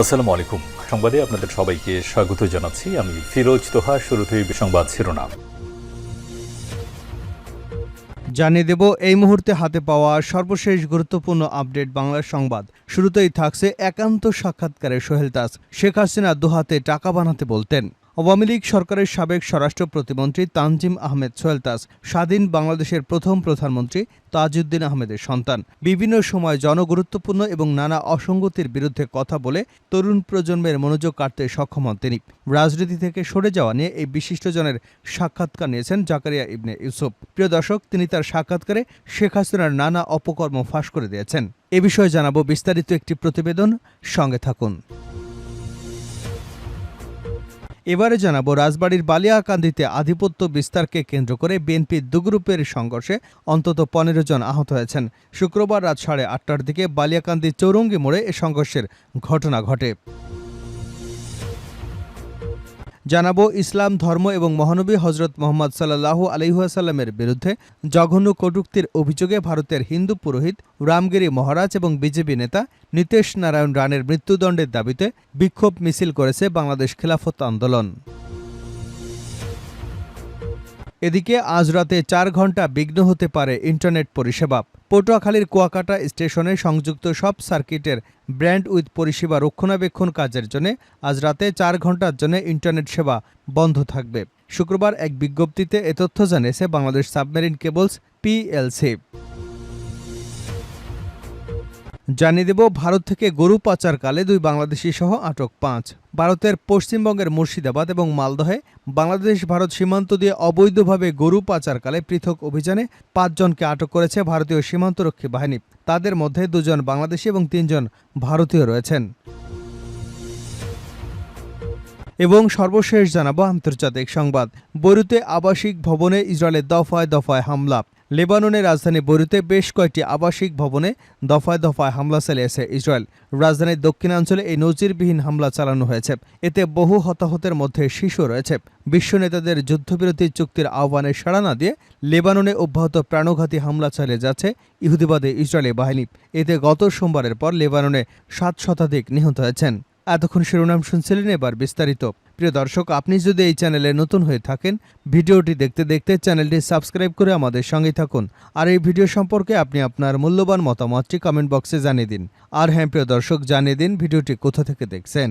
আসসালামু আলাইকুম সংবাদে আপনাদের সবাইকে স্বাগত জানাচ্ছি। আমি ফিরোজ তোহা, শুরুতেই সংবাদ শিরোনাম। জানিয়ে দেব, এই মুহূর্তে হাতে পাওয়া সর্বশেষ গুরুত্বপূর্ণ আপডেট বাংলার সংবাদ। শুরুতেই থাকছে একান্ত সাক্ষাৎকারে সোহেল দাস। শেখ হাসিনা দুহাতে টাকা বানাতে বলতেন। আওয়ামী লীগ সরকারের সাবেক স্বরাষ্ট্র প্রতিমন্ত্রী তানজিম আহমেদ সোহেল দাস স্বাধীন বাংলাদেশের প্রথম প্রধানমন্ত্রী তাজউদ্দিন আহমেদের সন্তান। বিভিন্ন সময় জনগুরুত্বপূর্ণ এবং নানা অসঙ্গতির বিরুদ্ধে কথা বলে তরুণ প্রজন্মের মনোযোগ কাটতে সক্ষম হন তিনি। রাজনীতি থেকে সরে যাওয়া নিয়ে এই বিশিষ্টজনের সাক্ষাৎকার নিয়েছেন জাকারিয়া ইবনে ইউসুফ। প্রিয় দর্শক, তিনি তার সাক্ষাৎকারে শেখ হাসিনার নানা অপকর্ম ফাঁস করে দিয়েছেন। এ বিষয়ে জানাব বিস্তারিত একটি প্রতিবেদন। সঙ্গে থাকুন। এবারে জানাব, রাজবাড়ির বালিয়াকান্দিতে আধিপত্য বিস্তারকে কেন্দ্র করে বিএনপির দুগ্রুপের সংঘর্ষে অন্তত পনেরো জন আহত হয়েছেন। শুক্রবার রাত সাড়ে আটটার দিকে বালিয়াকান্দি চৌরঙ্গি মোড়ে এ সংঘর্ষের ঘটনা ঘটে। জানাব ইসলাম, ধর্ম এবং মহানবী হজরত মোহাম্মদ সাল্লাহু আলহিহাসাল্লামের বিরুদ্ধে জঘন্য কটুক্তির অভিযোগে ভারতের হিন্দু পুরোহিত, রামগিরি মহারাজ এবং বিজেপি নেতা নীতেশ নারায়ণ রানের মৃত্যুদণ্ডের দাবিতে বিক্ষোভ মিছিল করেছে বাংলাদেশ খেলাফত আন্দোলন। এদিকে আজ রাতে চার ঘণ্টা বিঘ্ন হতে পারে ইন্টারনেট পরিষেবা। পটুয়াখালীর কুয়াকাটা স্টেশনে সংযুক্ত সব সার্কিটের ব্র্যান্ড উইথ পরিষেবা রক্ষণাবেক্ষণ কাজের জন্য আজ রাতে চার ঘণ্টার জন্য ইন্টারনেট সেবা বন্ধ থাকবে। শুক্রবার এক বিজ্ঞপ্তিতে এ তথ্য জানিয়েছে বাংলাদেশ সাবমেরিন কেবলস পিএলসি। জানিয়ে দেব, ভারত থেকে গরু পাচারকালে দুই বাংলাদেশি সহ আটক পাঁচ। ভারতের পশ্চিমবঙ্গের মুর্শিদাবাদ এবং মালদহে বাংলাদেশ ভারত সীমান্ত দিয়ে অবৈধভাবে গরু পাচারকালে পৃথক অভিযানে পাঁচজনকে আটক করেছে ভারতীয় সীমান্তরক্ষী বাহিনী। তাদের মধ্যে দুজন বাংলাদেশি এবং তিনজন ভারতীয় রয়েছেন। এবং সর্বশেষ জানাব আন্তর্জাতিক সংবাদ। বৈরুতে আবাসিক ভবনে ইসরায়েলের দফায় দফায় হামলা। লেবাননের রাজধানী বৈরুতে বেশ কয়েকটি আবাসিক ভবনে দফায় দফায় হামলা চালিয়েছে ইসরায়েল। রাজধানীর দক্ষিণাঞ্চলে এই নজিরবিহীন হামলা চালানো হয়েছে। এতে বহু হতাহতের মধ্যে শিশু রয়েছে। বিশ্ব নেতাদের যুদ্ধবিরতি চুক্তির আহ্বানে সাড়া না দিয়ে লেবাননে অব্যাহত প্রাণঘাতী হামলা চালিয়ে যাচ্ছে ইহুদিবাদী ইসরায়েলি বাহিনী। এতে গত সোমবারের পর লেবাননে সাত শতাধিক নিহত হয়েছেন। এতক্ষণ শিরোনাম শুনছিলেন এবার বিস্তারিত। প্রিয় দর্শক, আপনি যদি এই চ্যানেলে নতুন হয়ে থাকেন, ভিডিওটি দেখতে দেখতে চ্যানেলটি সাবস্ক্রাইব করে আমাদের সঙ্গে থাকুন। আর এই ভিডিও সম্পর্কে আপনি আপনার মূল্যবান মতামতটি কমেন্ট বক্সে জানিয়ে দিন। আর হ্যাঁ প্রিয় দর্শক, জানিয়ে দিন ভিডিওটি কোথা থেকে দেখছেন।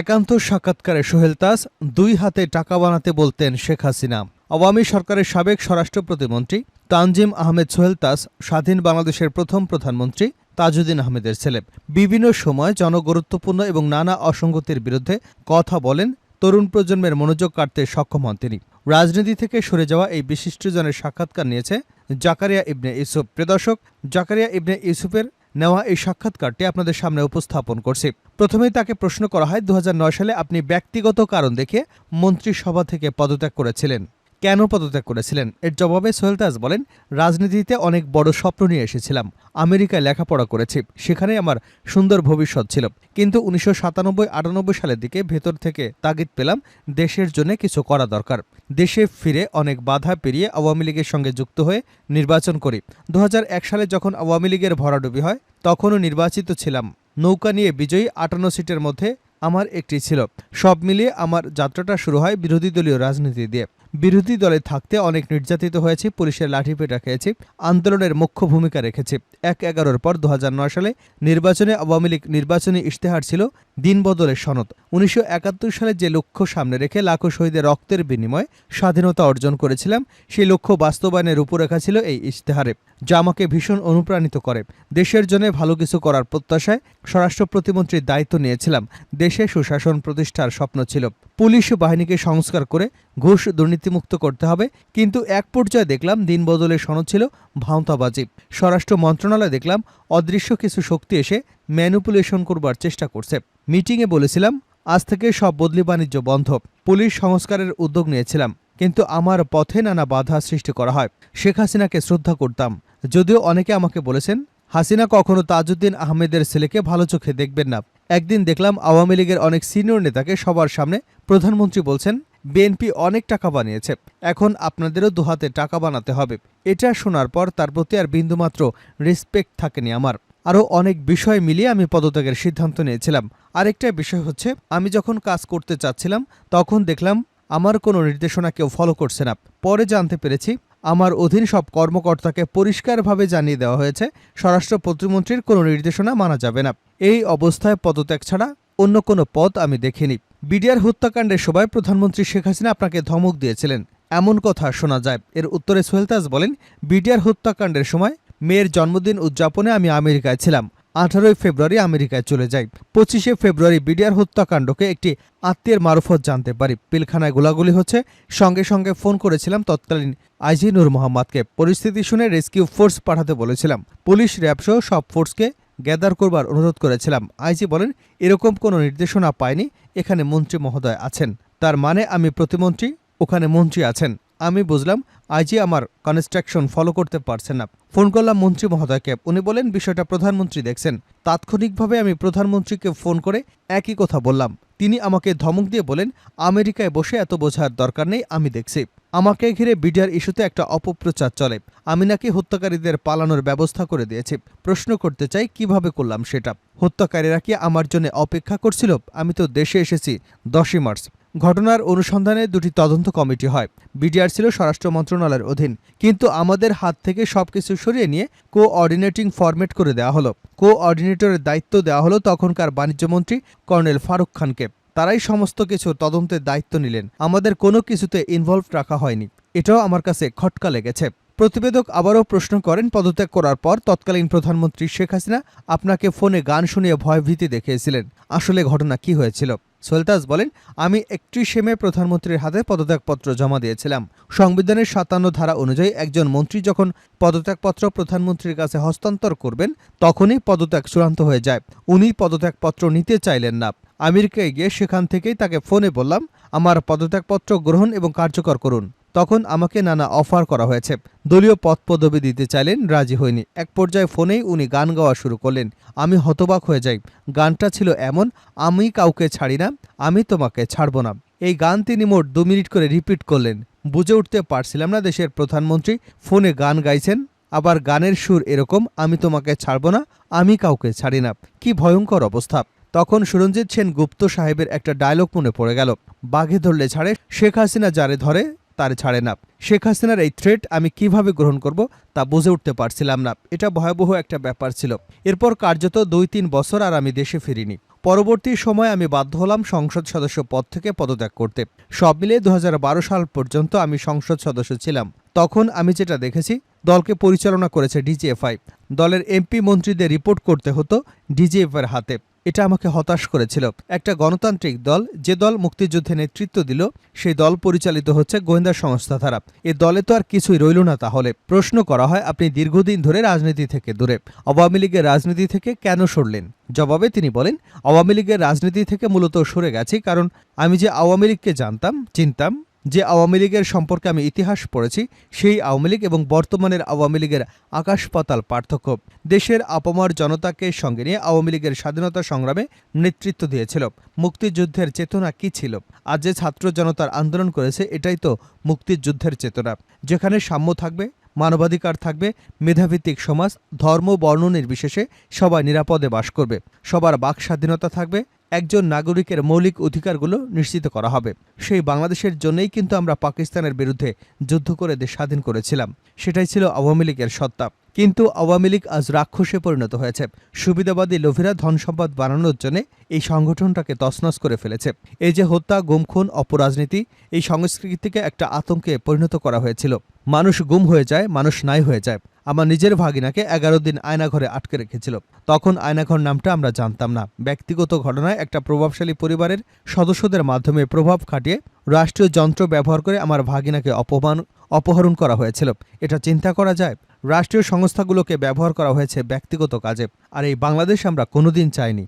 একান্ত সাক্ষাৎকারে সোহেল তাস দুই হাতে টাকা বানাতে বলতেন শেখ হাসিনা। আওয়ামী সরকারের সাবেক স্বরাষ্ট্র প্রতিমন্ত্রী তানজিম আহমেদ সোহেল তাস স্বাধীন বাংলাদেশের প্রথম প্রধানমন্ত্রী তাজউদ্দিন আহমেদের ছেলে। বিভিন্ন সময় জনগুরুত্বপূর্ণ এবং নানা অসঙ্গতির বিরুদ্ধে কথা বলেন তরুণ প্রজন্মের মনোযোগ কাটতে সক্ষম হন তিনি। রাজনীতি থেকে সরে যাওয়া এই বিশিষ্টজনের সাক্ষাৎকার নিয়েছে জাকারিয়া ইবনে ইউসুফ। প্রিয়দর্শক জাকারিয়া ইবনে ইউসুফের নেওয়া এই সাক্ষাৎকারটি আপনাদের সামনে উপস্থাপন করছি। প্রথমেই তাকে প্রশ্ন করা হয় দু হাজার নয় সালে আপনি ব্যক্তিগত কারণ দেখে মন্ত্রিসভা থেকে পদত্যাগ করেছিলেন। কেন পদত্যাগ করেছিলেন? এর জবাবে সোহেল তাজ বলেন, রাজনীতিতে অনেক বড় স্বপ্ন নিয়ে এসেছিলাম। আমেরিকায় লেখাপড়া করেছি। সেখানে আমার সুন্দর ভবিষ্যৎ ছিল। কিন্তু উনিশশো সাতানব্বই, আটানব্বই সালের দিকে ভেতর থেকে তাগিদ পেলাম, দেশের জন্য কিছু করা দরকার। দেশে ফিরে অনেক বাধা পেরিয়ে আওয়ামী লীগের সঙ্গে যুক্ত হয়ে নির্বাচন করি। দু হাজার এক সালে যখন আওয়ামী লীগের ভরাডুবি হয়, তখনও নির্বাচিত ছিলাম। নৌকা নিয়ে বিজয়ী আটান্ন সিটের মধ্যে আমার একটি ছিল। সব মিলিয়ে আমার যাত্রাটা শুরু হয় বিরোধী দলীয় রাজনীতি দিয়ে। বিরোধী দলে থাকতে অনেক নির্যাতিত হয়েছি, পুলিশের লাঠিপেটা খেয়েছি, আন্দোলনের মুখ্য ভূমিকা রেখেছি। এক এগারোর পর দু হাজার নয় সালে নির্বাচনে আওয়ামী লীগ নির্বাচনী ইশতেহার ছিল দিন বদলের সনদ। উনিশশো একাত্তর সালে যে লক্ষ্য সামনে রেখে লাখো শহীদের রক্তের বিনিময়ে স্বাধীনতা অর্জন করেছিলাম সেই লক্ষ্য বাস্তবায়নের রূপরেখা ছিল এই ইশতেহারে। যা আমাকে ভীষণ অনুপ্রাণিত করে। দেশের জন্য ভালো কিছু করার প্রত্যাশায় স্বরাষ্ট্র প্রতিমন্ত্রীর দায়িত্ব নিয়েছিলাম। দেশে সুশাসন প্রতিষ্ঠার স্বপ্ন ছিল। পুলিশ বাহিনীকে সংস্কার করে ঘুষ দুর্নীতিমুক্ত করতে হবে। কিন্তু এক পর্যায়ে দেখলাম দিন বদলের সনদ ছিল ভাঁওতাবাজি। স্বরাষ্ট্র মন্ত্রণালয়ে দেখলাম অদৃশ্য কিছু শক্তি এসে ম্যানুপুলেশন করবার চেষ্টা করছে। মিটিংয়ে বলেছিলাম, আজ থেকে সব বদলি বাণিজ্য বন্ধ। পুলিশ সংস্কারের উদ্যোগ নিয়েছিলাম, কিন্তু আমার পথে নানা বাধা সৃষ্টি করা হয়। শেখ হাসিনাকে শ্রদ্ধা করতাম। যদিও অনেকে আমাকে বলেছেন, হাসিনা কখনো তাজউদ্দিন আহমেদের ছেলেকে ভালো চোখে দেখবেন না। একদিন দেখলাম আওয়ামী লীগের অনেক সিনিয়র নেতাকে সবার সামনে প্রধানমন্ত্রী বলছেন, বিএনপি অনেক টাকা বানিয়েছে, এখন আপনাদেরও দুহাতে টাকা বানাতে হবে। এটা শোনার পর তার প্রতি আর বিন্দুমাত্র রেসপেক্ট থাকেনি আমার। আরও অনেক বিষয় মিলিয়ে আমি পদত্যাগের সিদ্ধান্ত নিয়েছিলাম। আরেকটা বিষয় হচ্ছে, আমি যখন কাজ করতে চাচ্ছিলাম, তখন দেখলাম আমার কোনো নির্দেশনা কেউ ফলো করছে না। পরে জানতে পেরেছি আমার অধীন সব কর্মকর্তাকে পরিষ্কারভাবে জানিয়ে দেওয়া হয়েছে। স্বরাষ্ট্র প্রতিমন্ত্রীর কোনো নির্দেশনা মানা যাবে না। এই অবস্থায় পদত্যাগ ছাড়া অন্য কোনো পথ আমি দেখিনি। বিডিআর হত্যাকাণ্ডের সময় প্রধানমন্ত্রী শেখ হাসিনা আপনাকে ধমক দিয়েছিলেন। এমন কথা শোনা যায়। এর উত্তরে সোহেলতাজ বলেন, বিডিআর হত্যাকাণ্ডের সময় মেয়ের জন্মদিন উদযাপনে আমি আমেরিকায় ছিলাম। আঠারোই ফেব্রুয়ারি আমেরিকায় চলে যাই পঁচিশে ফেব্রুয়ারি বিডিআর হত্যাকাণ্ডকে একটি আত্মীয়ের মারফত জানতে পারি। পিলখানায় গোলাগুলি হচ্ছে, সঙ্গে সঙ্গে ফোন করেছিলাম তৎকালীন আইজি নূর মোহাম্মদকে। পরিস্থিতি শুনে রেস্কিউ ফোর্স পাঠাতে বলেছিলাম। পুলিশ র্যাবসহ সব ফোর্সকে গ্যাদার করবার অনুরোধ করেছিলাম। আইজি বলেন, এরকম কোনো নির্দেশনা পাইনি, এখানে মন্ত্রী মহোদয় আছেন। তার মানে আমি প্রতিমন্ত্রী, ওখানে মন্ত্রী আছেন। আমি বুঝলাম, আইজি আমার কনস্ট্রাকশন ফলো করতে পারছেন না। ফোন করলাম মন্ত্রী মহোদয়কে। উনি বলেন, বিষয়টা প্রধানমন্ত্রী দেখছেন। তাৎক্ষণিকভাবে আমি প্রধানমন্ত্রীকে ফোন করে একই কথা বললাম। তিনি আমাকে ধমক দিয়ে বলেন, আমেরিকায় বসে এত বোঝার দরকার নেই, আমি দেখছি। আমাকে ঘিরে বিডিআর ইস্যুতে একটা অপপ্রচার চলে। আমি নাকি হত্যাকারীদের পালানোর ব্যবস্থা করে দিয়েছি। প্রশ্ন করতে চাই, কীভাবে করলাম সেটা? হত্যাকারীরা কি আমার জন্য অপেক্ষা করছিল? আমি তো দেশে এসেছি, দশই মার্চ। ঘটনার অনুসন্ধানে দুটি তদন্ত কমিটি হয়। বিডিআর ছিল স্বরাষ্ট্র মন্ত্রণালয়ের অধীন। কিন্তু আমাদের হাত থেকে সবকিছু সরিয়ে নিয়ে কোঅর্ডিনেটিং ফরম্যাট করে দেওয়া হলো। কোঅর্ডিনেটরের দায়িত্ব দেওয়া হলো তখনকার বাণিজ্যমন্ত্রী কর্নেল ফারুক খানকে। তারাই সমস্ত কিছু তদন্তের দায়িত্ব নিলেন। আমাদের কোনো কিছুতে ইনভলভ রাখা হয়নি। এটাও আমার কাছে খটকা লেগেছে। প্রতিবেদক আবারও প্রশ্ন করেন, পদত্যাগ করার পর তৎকালীন প্রধানমন্ত্রী শেখ হাসিনা আপনাকে ফোনে গান শুনিয়ে ভয়ভীতি দেখিয়েছিলেন। আসলে ঘটনা কি হয়েছিল? সোলতাজ বলেন, আমি একত্রিশে মে প্রধানমন্ত্রীর হাতে পদত্যাগপত্র জমা দিয়েছিলাম। সংবিধানের সাতান্ন ধারা অনুযায়ী একজন মন্ত্রী যখন পদত্যাগপত্র প্রধানমন্ত্রীর কাছে হস্তান্তর করবেন, তখনই পদত্যাগ চূড়ান্ত হয়ে যায়। উনি পদত্যাগপত্র নিতে চাইলেন না। আমেরিকায় গিয়ে সেখান থেকেই তাকে ফোনে বললাম, আমার পদত্যাগপত্র গ্রহণ এবং কার্যকর করুন। তখন আমাকে নানা অফার করা হয়েছে। দলীয় পদ পদবি দিতে চাইলেন, রাজি হয়নি এক পর্যায়ে ফোনেই উনি গান গাওয়া শুরু করলেন। আমি হতবাক হয়ে যাই। গানটা ছিল এমন, আমি কাউকে ছাড়ি না, আমি তোমাকে ছাড়ব না। এই গান তিনি মোট দু মিনিট করে রিপিট করলেন। বুঝে উঠতে পারছিলাম না দেশের প্রধানমন্ত্রী ফোনে গান গাইছেন, আবার গানের সুর এরকম, আমি তোমাকে ছাড়ব না, আমি কাউকে ছাড়ি না। কি ভয়ঙ্কর অবস্থা। তখন সুরঞ্জিত সেন গুপ্ত সাহেবের একটা ডায়লগ মনে পড়ে গেল। বাঘে ধরলে ছাড়ে, শেখ হাসিনা যারে ধরে তারে ছাড়ে না। শেখ হাসিনার এই থ্রেট আমি কীভাবে গ্রহণ করব তা বুঝে উঠতে পারছিলাম না। এটা ভয়াবহ একটা ব্যাপার ছিল। এরপর কার্যত দুই তিন বছর আর আমি দেশে ফিরিনি। পরবর্তী সময় আমি বাধ্য হলাম সংসদ সদস্য পদ থেকে পদত্যাগ করতে। সব মিলিয়ে দু হাজার বারো সাল পর্যন্ত আমি সংসদ সদস্য ছিলাম। তখন আমি যেটা দেখেছি, দলকে পরিচালনা করেছে ডিজিএফআই দলের এমপি মন্ত্রীদের রিপোর্ট করতে হতো ডিজিএফআইয়ের হাতে। এটা আমাকে হতাশ করেছিল। একটা গণতান্ত্রিক দল যে দল মুক্তিযুদ্ধে নেতৃত্ব দিল, সেই দল পরিচালিত হচ্ছে গোয়েন্দা সংস্থা দ্বারা। এ দলে তো আর কিছুই রইল না তাহলে। প্রশ্ন করা হয়, আপনি দীর্ঘদিন ধরে রাজনীতি থেকে দূরে। আওয়ামী লীগের রাজনীতি থেকে কেন সরলেন? জবাবে তিনি বলেন, আওয়ামী লীগের রাজনীতি থেকে মূলত সরে গেছি কারণ আমি যে আওয়ামী লীগকে জানতাম, চিনতাম যে আওয়ামী লীগের সম্পর্কে আমি ইতিহাস পড়েছি, সেই আওয়ামী লীগ এবং বর্তমানের আওয়ামী লীগের আকাশ পাতাল পার্থক্য। দেশের আপামর জনতাকে সঙ্গে নিয়ে আওয়ামী লীগের স্বাধীনতা সংগ্রামে নেতৃত্ব দিয়েছিল। মুক্তিযুদ্ধের চেতনা কি ছিল? আজ যে ছাত্র জনতার আন্দোলন করেছে, এটাই তো মুক্তিযুদ্ধের চেতনা। যেখানে সাম্য থাকবে, মানবাধিকার থাকবে, মেধাভিত্তিক সমাজ, ধর্ম, বর্ণ নির্বিশেষে সবাই নিরাপদে বাস করবে। সবার বাক স্বাধীনতা থাকবে একজন নাগরিকের মৌলিক অধিকারগুলো নিশ্চিত করা হবে। সেই বাংলাদেশের জন্যই কিন্তু আমরা পাকিস্তানের বিরুদ্ধে যুদ্ধ করে দেশ স্বাধীন করেছিলাম। সেটাই ছিল আওয়ামী লীগের সত্তা। কিন্তু আওয়ামী লীগ আজ রাক্ষসে পরিণত হয়েছে। সুবিধাবাদী লোভীরা ধন সম্পদ বানানোর জন্য এই সংগঠনটাকে তছনছ করে ফেলেছে। এই যে হত্যা গুমখুন অপরাজনীতি, এই সংস্কৃতিকে একটা আতঙ্কে পরিণত করা হয়েছিল। মানুষ গুম হয়ে যায়, মানুষ নাই হয়ে যায়। আমার নিজের ভাগিনাকে এগারো দিন আয়নাঘরে আটকে রেখেছিল। তখন আয়নাঘর নামটা আমরা জানতাম না। ব্যক্তিগত ঘটনায় একটা প্রভাবশালী পরিবারের সদস্যদের মাধ্যমে প্রভাব খাটিয়ে রাষ্ট্রীয় যন্ত্র ব্যবহার করে আমার ভাগিনাকে অপমান, অপহরণ করা হয়েছিল। এটা চিন্তা করা যায়, রাষ্ট্রীয় সংস্থাগুলোকে ব্যবহার করা হয়েছে ব্যক্তিগত কাজে, আর এই বাংলাদেশ আমরা কোনোদিন চাইনি।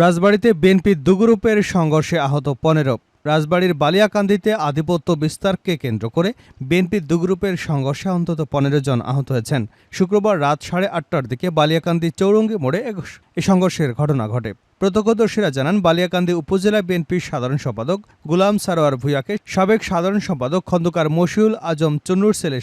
রাজবাড়িতে বিএনপির দুগ্রুপের সংঘর্ষে আহত পনেরো। রাজবাড়ির বালিয়াকান্দিতে আধিপত্য বিস্তারকে কেন্দ্র করে বিএনপির দুগ্রুপের সংঘর্ষে অন্তত পনেরো জন আহত হয়েছেন। শুক্রবার রাত সাড়ে আটটার দিকে বালিয়াকান্দি চৌরঙ্গি মোড়ে এ সংঘর্ষের ঘটনা ঘটে। প্রত্যক্ষদর্শীরা জানান, বালিয়াকান্দি উপজেলা বিএনপির সাধারণ সম্পাদক গুলাম সারোয়ার ভুইয়াকে সাবেক সাধারণ সম্পাদক খন্দকার মশিউল আজম চুন্নুর সেলে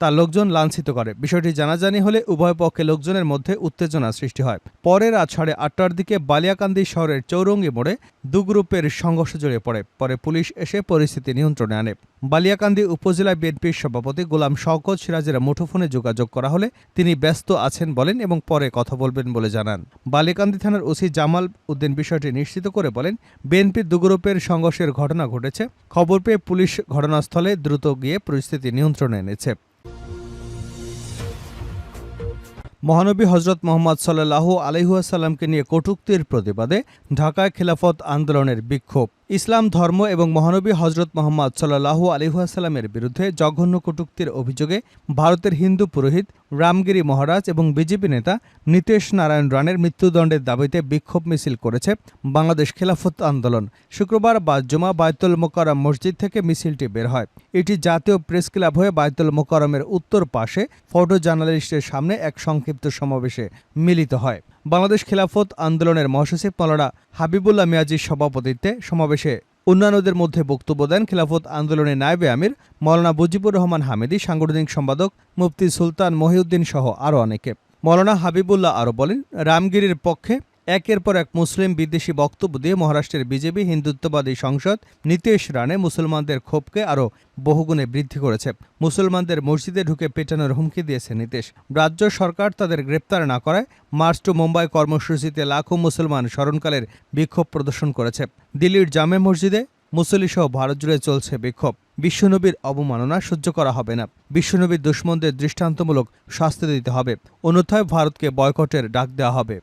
তার লোকজন লাঞ্ছিত করে। বিষয়টি জানাজানি হলে উভয় পক্ষে লোকজনের মধ্যে উত্তেজনা সৃষ্টি হয়। পরে রাত সাড়ে আটটার দিকে বালিয়াকান্দি শহরের চৌরঙ্গি মোড়ে দু গ্রুপের সংঘর্ষ জড়িয়ে পড়ে। পরে পুলিশ এসে পরিস্থিতি নিয়ন্ত্রণে আনে। বালিয়াকান্দি উপজেলা বিএনপির সভাপতি গোলাম শওকত সিরাজের মুঠোফোনে যোগাযোগ করা হলে তিনি ব্যস্ত আছেন বলেন এবং পরে কথা বলবেন বলে জানান। বালিয়াকান্দি থানার ওসি জামাল উদ্দিন বিষয়টি নিশ্চিত করে বলেন বিএনপির দু গ্রুপের সংঘর্ষের ঘটনা ঘটেছে। খবর পেয়ে পুলিশ ঘটনাস্থলে দ্রুত গিয়ে পরিস্থিতি নিয়ন্ত্রণে এনেছে। মহানবী হজরত মোহাম্মদ সাল্লাহু আলহিহাসাল্লামকে নিয়ে কটুক্তির প্রতিবাদে ঢাকায় খেলাফত আন্দোলনের বিক্ষোভ। ইসলাম ধর্ম এবং মহানবী হজরত মোহাম্মদ সাল্লাহ আলহিহাসাল্লামের বিরুদ্ধে জঘন্য কটূক্তির অভিযোগে ভারতের হিন্দু পুরোহিত রামগিরি মহারাজ এবং বিজেপি নেতা নীতেশ নারায়ণ রানের মৃত্যুদণ্ডের দাবিতে বিক্ষোভ মিছিল করেছে বাংলাদেশ খেলাফত আন্দোলন। শুক্রবার বাদজুমা বায়তুল মোকারম মসজিদ থেকে মিছিলটি বের হয়। এটি জাতীয় প্রেস ক্লাব হয়ে বায়তুল মোকারমের উত্তর পাশে ফটো জার্নালিস্টের সামনে এক সংক্ষিপ্ত সমাবেশে মিলিত হয়। বাংলাদেশ খেলাফত আন্দোলনের মহাসচিব মৌলানা হাবিবুল্লাহ মিয়াজির সভাপতিত্বে সমাবেশে অন্যান্যদের মধ্যে বক্তব্য দেন খেলাফত আন্দোলনের নায়েবে আমির মৌলানা মুজিবুর রহমান হামিদি, সাংগঠনিক সম্পাদক মুফতি সুলতান মহিউদ্দিন সহ আরও অনেকে। মৌলানা হাবিবুল্লাহ আরও বলেন, রামগিরির পক্ষে একের পর এক মুসলিম বিদ্বেষী বক্তব্য দিয়ে মহারাষ্ট্রের বিজেপি হিন্দুত্ববাদী সংসদ নীতিশ রানে মুসলমানদের ক্ষোভকে আরও বহুগুণে বৃদ্ধি করেছে। মুসলমানদের মসজিদে ঢুকে পেটানোর হুমকি দিয়েছে নীতিশ। রাজ্য সরকার তাদের গ্রেপ্তার না করায় মার্চ টু মুম্বাই কর্মসূচিতে লাখো মুসলমান স্মরণকালের বিক্ষোভ প্রদর্শন করেছে। দিল্লির জামে মসজিদে মুসলিসহ ভারত জুড়ে চলছে বিক্ষোভ। বিশ্বনবীর অবমাননা সহ্য করা হবে না। বিশ্বনবীর দুশ্মনদের দৃষ্টান্তমূলক শাস্তি দিতে হবে। অন্যথায় ভারতকে বয়কটের ডাক দেওয়া হবে।